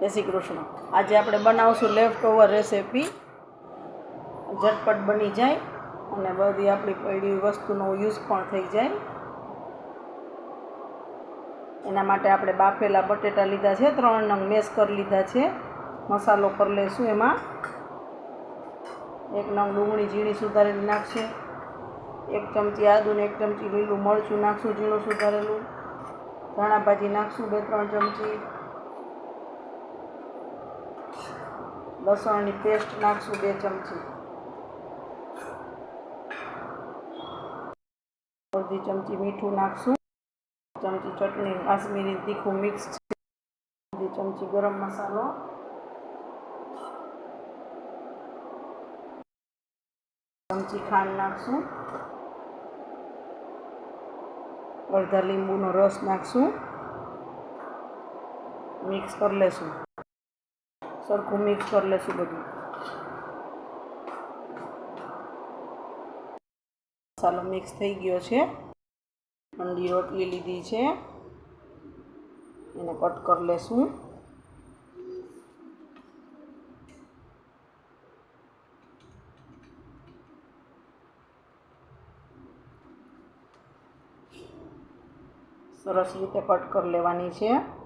જય શ્રી કૃષ્ણ. આજે આપણે બનાવશું લેફ્ટ ઓવર રેસીપી ઝટપટ બની જાય અને બધી આપણી પડી વસ્તુનો યુઝ પણ થઈ જાય. એના માટે આપણે બાફેલા બટેટા લીધા છે, ત્રણ નંગ મેસ કરી લીધા છે. મસાલો કરી લઈશું એમાં. એક નંગ ડુંગળી ઝીણી સુધારેલી નાખશે. એક ચમચી આદુ ને એક ચમચી લીલું મરચું નાખશું ઝીણું સુધારેલું. ધાણા ભાજી નાખશું બે ત્રણ ચમચી. લસણની પેસ્ટ નાખશું બે ચમચી. અડધી ચમચી મીઠું નાખશું. ચમચી ચટણી, કાશ્મીરી તીખું મિક્સ છે. અડધી ચમચી ગરમ મસાલો. ચમચી ખાંડ નાખશું. અડધા લીંબુનો રસ નાખશું. મિક્સ કરી લેશું. સરખું મિક્સ કરી લેશું બધું. મસાલો મિક્સ થઈ ગયો છે. ઠંડી રોટલી લીધી છે. એને કટ કરી લેશું. સરસ રીતે કટ કરી લેવાની છે.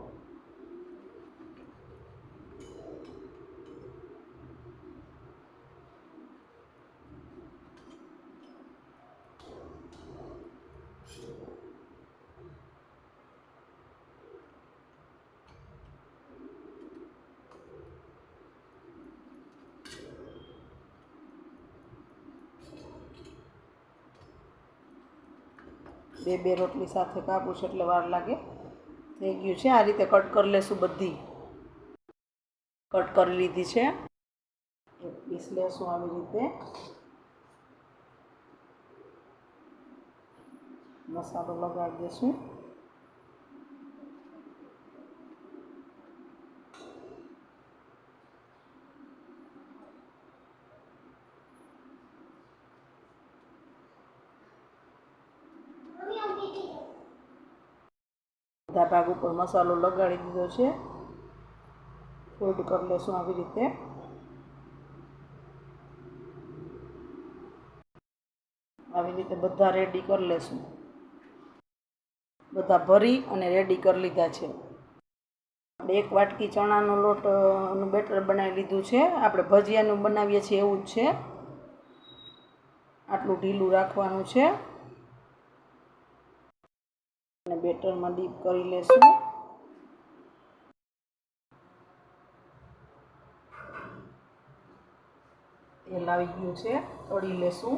બે બે રોટલી સાથે કાપું છું એટલે વાર લાગે. થઈ ગયું છે. આ રીતે કટ કરી લેશું બધી. કટ કરી લીધી છે. પીસ લેશું આવી રીતે. મસાલો લગાડી દઈશું બધા ભાગ ઉપર મસાલો લગાડી દીધો છે. ફોલ્ડ કરી લેશું આવી રીતે. આવી રીતે બધા રેડી કરી લેશું. બધા ભરી અને રેડી કરી લીધા છે. એક વાટકી ચણાનો લોટનું બેટર બનાવી લીધું છે. આપણે ભજીયાનું બનાવીએ છીએ એવું જ છે. આટલું ઢીલું રાખવાનું છે. અને બેટરમાં ડીપ કરી લેશું. તેલ આવી ગયું છે, તળી લેશું.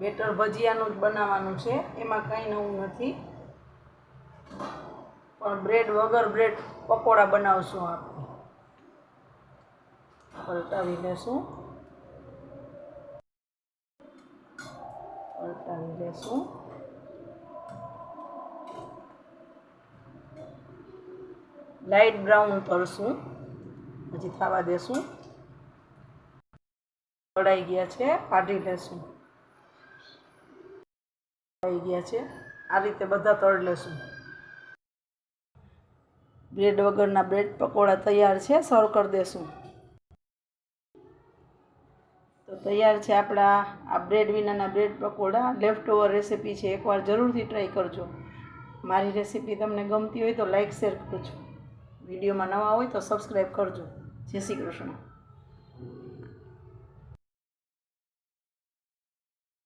બેટર ભજીયાનું જ બનાવવાનું છે, એમાં કંઈ નવું નથી. પણ બ્રેડ વગર બ્રેડ પકોડા બનાવશું આપણે. પલટાવી લેશું. પલટાવી લેશું. લાઇટ બ્રાઉન કરશું. પછી થવા દેશું. તળાઈ ગયા છે કાઢી લેશું. તળાઈ ગયા છે. આ રીતે બધા તળ લેશું. બ્રેડ વગરના બ્રેડ પકોડા તૈયાર છે, સર્વ કરી દેશું તો તૈયાર છે આપણા, આ બ્રેડ વિનાના bread pakora. Left over recipe છે, એકવાર જરૂરથી ટ્રાય કરજો. મારી રેસીપી તમને ગમતી હોય તો લાઈક શેર કરજો. વિડીયોમાં નવા હોય તો સબસ્ક્રાઈબ કરજો. જય શ્રી કૃષ્ણ.